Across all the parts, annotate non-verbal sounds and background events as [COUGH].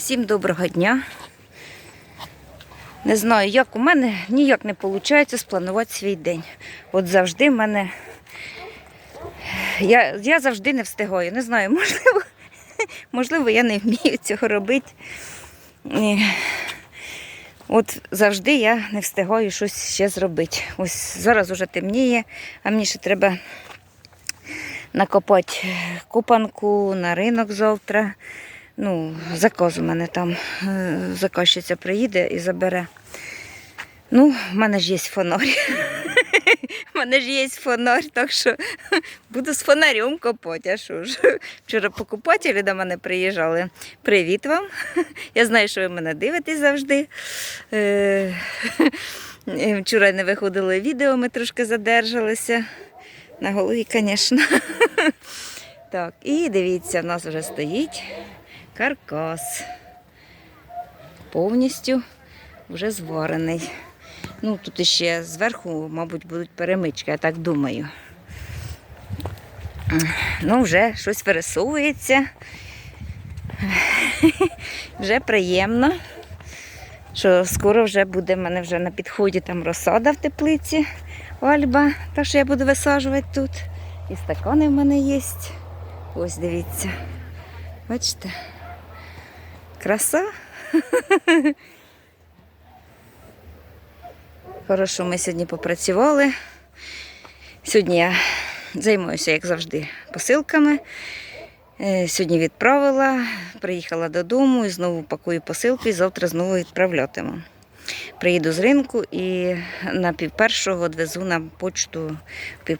Всім доброго дня. Не знаю, як у мене ніяк не виходить спланувати свій день. От завжди в мене. Я, я завжди не встигаю. Не знаю, [LAUGHS] можливо, можливо, я не вмію цього робити. От завжди я не встигаю щось ще зробити. Ось зараз уже темніє, а мені ще треба накопати купанку на ринок завтра. Ну, заказ у мене там е, заказчиця приїде і забере. Ну, в мене ж є фонарь. [LAUGHS] У мене ж є фонарь, так що [LAUGHS] буду з фонарем копати. А що ж? Вчора покупателі до мене приїжджали. Привіт вам. [LAUGHS] Я знаю, що ви мене дивитесь завжди. Е, Вчора не виходило відео, ми трошки задержалися. На голові, звісно. Так, і дивіться, в нас вже стоїть каркас. Повністю вже зварений. Ну, тут ще зверху, мабуть, будуть перемички, я так думаю. Ну, вже щось вирисовується. [LAUGHS] Вже приємно, що скоро вже буде в мене вже на підході там розсада в теплиці Альба, так що я буду висаджувати тут. І стакани в мене є. Ось дивіться. Бачите? Краса. Хорошо, ми сьогодні попрацювали. Сьогодні я займаюся, як завжди, посилками. Е, Сьогодні відправила, приїхала додому і знову пакую посилки і завтра знову відправлятиму. Приїду з ринку і на півпершого відвезу на почту.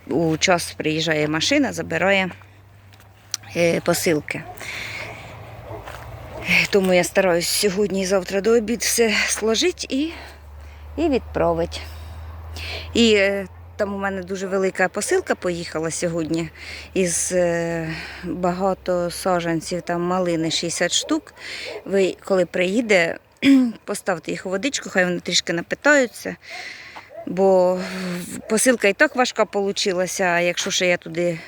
У час приїжджає машина, забирає е, посилки. Тому я стараюсь сьогодні і завтра до обід все сложити і, і відправити. І е, там у мене дуже велика посилка поїхала сьогодні із е, багато саджанців, там малини 60 штук. Ви коли приїде, [CLEARS THROAT] поставте їх у водичку, хай вони трішки напитаються. Бо посилка і так важка вийшла, а якщо ще я туди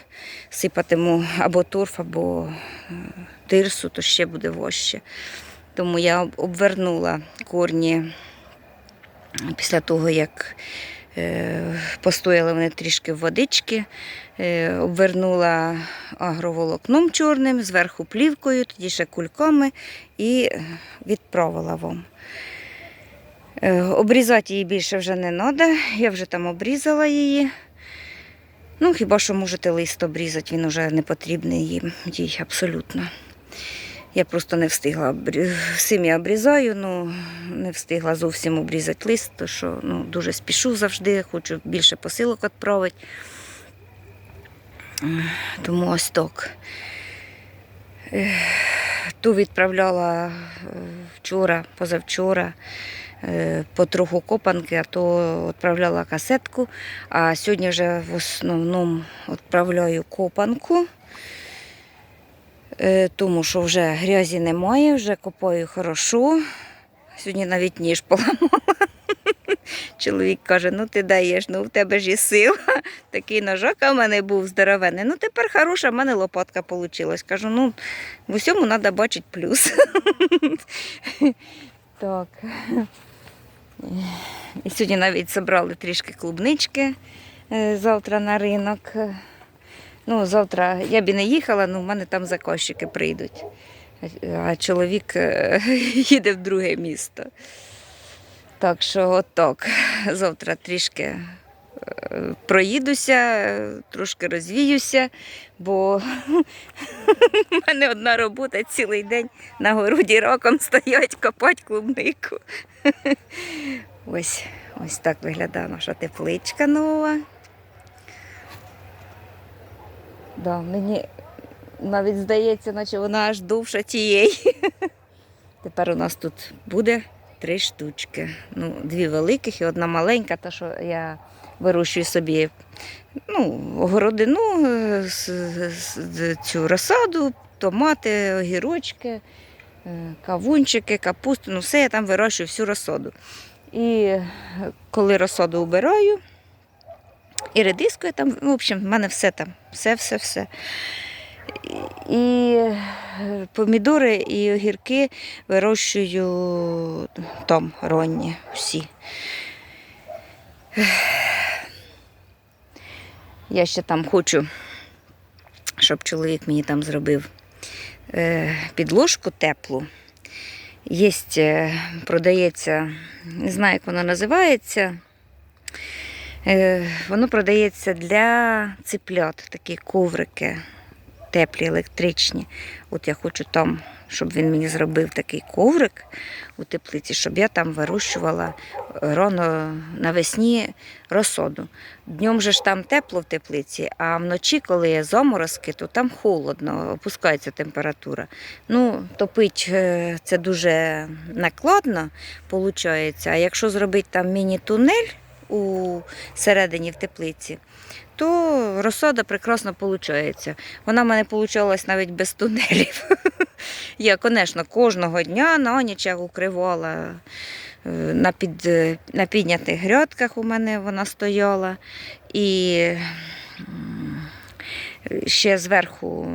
сипатиму або торф, або е, тирсу, то ще буде важче. Тому я обвернула корні після того, як е, постояли вони трішки в водички, е, обвернула агроволокном чорним, зверху плівкою, тоді ще кульками і відправила вам. Е, Обрізати її більше вже не треба, я вже там обрізала її. Ну, хіба що можете лист обрізати, він вже не потрібний їм, їй абсолютно. Я просто не встигла. Всім я обрізаю, ну не встигла зовсім обрізати лист, тому що ну, дуже спішу завжди, хочу більше посилок відправити. Тому ось так. Ту відправляла е, вчора, позавчора е, по троху копанки, а то відправляла касетку, а сьогодні вже в основному відправляю копанку, тому що вже грязі немає, вже копаю хорошо. Сьогодні навіть ніж поламала. [LAUGHS] Чоловік каже, ну ти даєш, ну в тебе ж і сила. [LAUGHS] Такий ножок в мене був здоровенний. Ну тепер хороша, в мене лопатка вийшла. Кажу, ну в усьому треба бачити плюс. [LAUGHS] Так. І сьогодні навіть зібрали трішки клубнички е, завтра на ринок. Ну, завтра я б і не їхала, але в мене там заказчики прийдуть. А чоловік е, [LAUGHS] їде в друге місто. Так що от так. Завтра трішки е, проїдуся, трошки розвіюся, бо [LAUGHS] в мене одна робота цілий день на городі роком стоять, копати клубнику. [LAUGHS] Ось, ось так виглядає наша тепличка нова. Да, мені навіть здається, наче вона аж довша тієї. [LAUGHS] Тепер у нас тут буде три штучки. Ну, дві великих і одна маленька, та що я вирощую собі ну, огородину, е, цю розсаду, томати, огірочки, е, кавунчики, капусту, ну все я там вирощую всю розсаду. І е, коли розсаду убираю, і редиску я там, в общем, в мене все там, все, все, все. І, і помідори і огірки вирощую там ронні всі. Я ще там хочу, щоб чоловік мені там зробив е, підложку теплу. Є, продається, не знаю, як воно називається. Е, Воно продається для циплят, такі коврики теплі, електричні. От я хочу там, щоб він мені зробив такий коврик у теплиці, щоб я там вирощувала рано навесні розсоду. Днем же ж там тепло в теплиці, а вночі, коли є заморозки, то там холодно, опускається температура. Ну, топить е, це дуже накладно, виходить. А якщо зробити там міні-тунель у середині в теплиці, то розсада прекрасно виходить. Вона в мене вийшла навіть без тунелів. [LAUGHS] Я, звісно, кожного дня на ніч укривала. е, На, під, е, на піднятих грядках у мене вона стояла. І ще зверху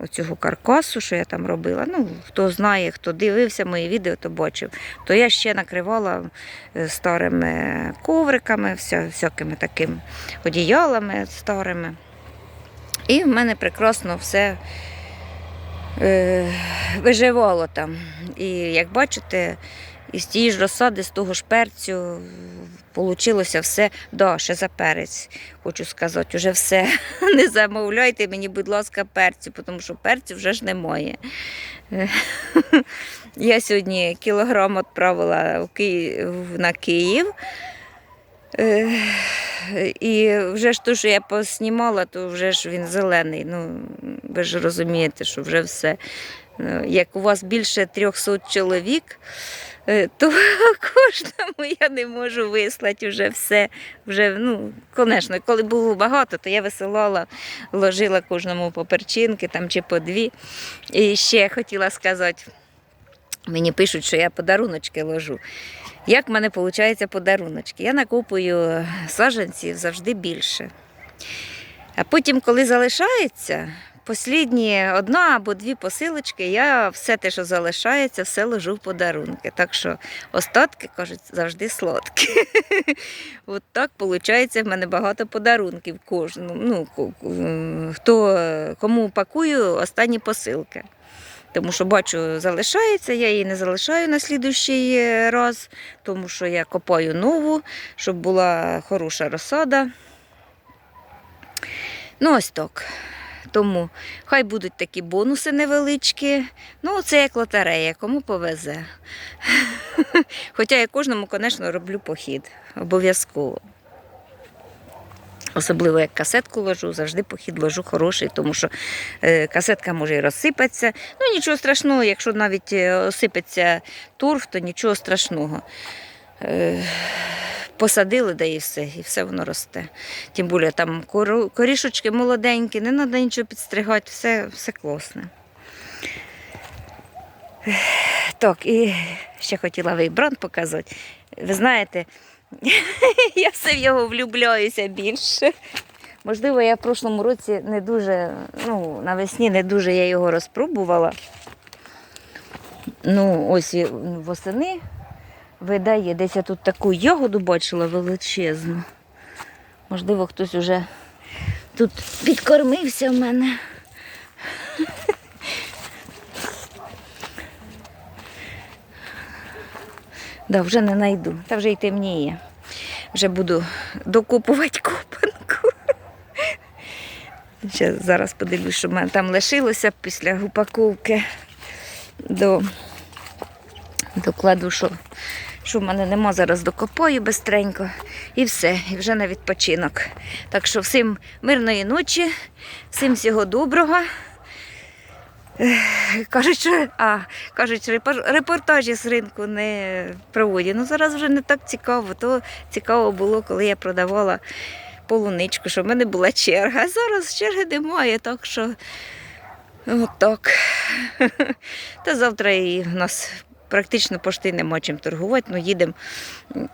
оцього каркасу, що я там робила. Ну, хто знає, хто дивився мої відео, то бачив. То я ще накривала е, старими ковриками, вся, всякими такими одіялами старими. І в мене прекрасно все е, виживало там. І як бачите, із тієї ж розсади, з того ж перцю, вийшло все. Да, ще за перець, хочу сказати, вже все. [LAUGHS] Не замовляйте мені, будь ласка, перцю, тому що перцю вже ж немає. [LAUGHS] Я сьогодні кілограм відправила на Київ. І вже ж то, що я поснімала, то вже ж він зелений. Ну, ви ж розумієте, що вже все. Е, Як у вас більше 300 чоловік, то [LAUGHS] кожному я не можу вислати вже все. Вже, ну, звісно, коли було багато, то я висилала, ложила кожному по перчинки там, чи по дві. І ще хотіла сказати, мені пишуть, що я подаруночки ложу. Як в мене виходить подаруночки? Я накупую саджанців завжди більше. А потім, коли залишається, послідні одна або дві посилочки, я все те, що залишається, все ложу в подарунки. Так що остатки, кажуть, завжди солодкі. [LAUGHS] От так виходить, в мене багато подарунків кожному. Ну, хто кому пакую останні посилки. Тому що бачу, залишається, я її не залишаю на слідущий раз, тому що я копаю нову, щоб була хороша розсада. Ну, ось так. Тому хай будуть такі бонуси невеличкі. Ну, це як лотерея, кому повезе. [LAUGHS] Хоча я кожному, звісно, роблю похід. Обов'язково. Особливо як касетку ложу, завжди похід ложу хороший, тому що е, касетка може і розсипатися. Ну нічого страшного, якщо навіть е, осипеться турф, то нічого страшного. Посадили, да і все, і все воно росте. Тим більше там корішочки молоденькі, не треба нічого підстригати, все, все класне. Так, і ще хотіла вейбранд показати. Ви знаєте, [LAUGHS] я все в його влюбляюся більше. Можливо, я в прошлому році не дуже, ну, навесні не дуже я його розпробувала. Ну, ось восени видає. Десь я тут таку ягоду бачила величезну. Можливо, хтось уже тут підкормився в мене. Да, вже не знайду. Та вже й темніє. Вже буду докупувати копанку. Ще зараз подивлюсь, що в мене там лишилося після упаковки. До... Докладу, що, що в мене нема, зараз докопаю бистренько. І все, і вже на відпочинок. Так що всім мирної ночі, всім всього доброго. Кажуть, що, а, кажуть, репортажі з ринку не проводять. Ну зараз вже не так цікаво. То цікаво було, коли я продавала полуничку, що в мене була черга. А зараз черги немає, так що отак. [LAUGHS] Та завтра і в нас практично пошти нема чим торгувати. Ну, їдемо,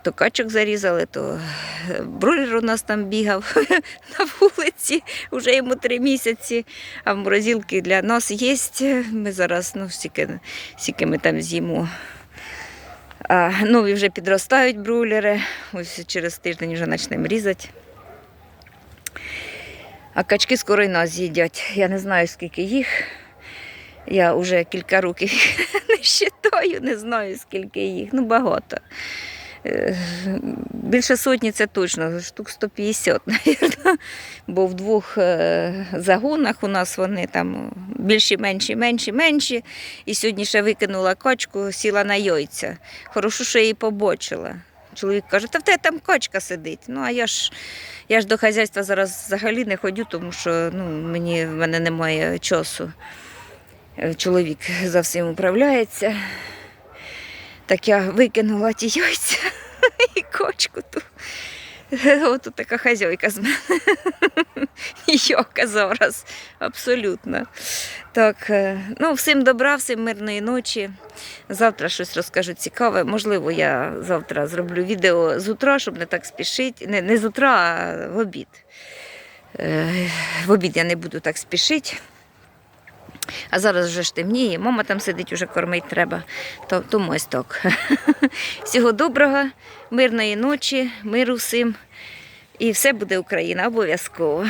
то качок зарізали, то е, бройлер у нас там бігав [LAUGHS] на вулиці, вже йому три місяці, а морозилки для нас є. Ми зараз, ну, стільки, стільки ми там з'їмо. А нові вже підростають бройлери. Ось через тиждень вже почнемо різати. А качки скоро й нас з'їдять. Я не знаю, скільки їх. Я вже кілька років [LAUGHS] не вважаю, не знаю, скільки їх. Ну, багато. Е, Більше сотні це точно, штук 150, мабуть. Бо в двох е, загонах у нас вони там більші, менші, менші, менші. І сьогодні ще викинула качку, сіла на яйця. Хорошо, що її побочила. Чоловік каже, та в тебе там качка сидить. Ну, а я ж, я ж до хазяйства зараз взагалі не ходю, тому що ну, мені, в мене немає часу. Е, Чоловік за всім управляється. Так я викинула ті яйця [LAUGHS] і качку ту. Ото така хазяйка з мене. [LAUGHS] Йока зараз. Абсолютно. Так, е, ну, всім добра, всім мирної ночі. Завтра щось розкажу цікаве. Можливо, я завтра зроблю відео з утра, щоб не так спішити. Не, не з утра, а в обід. Е, В обід я не буду так спішити. А зараз вже ж темніє, мама там сидить, уже кормить треба. То, тому ось так. [LAUGHS] Всього доброго, мирної ночі, миру всім. І все буде Україна обов'язково.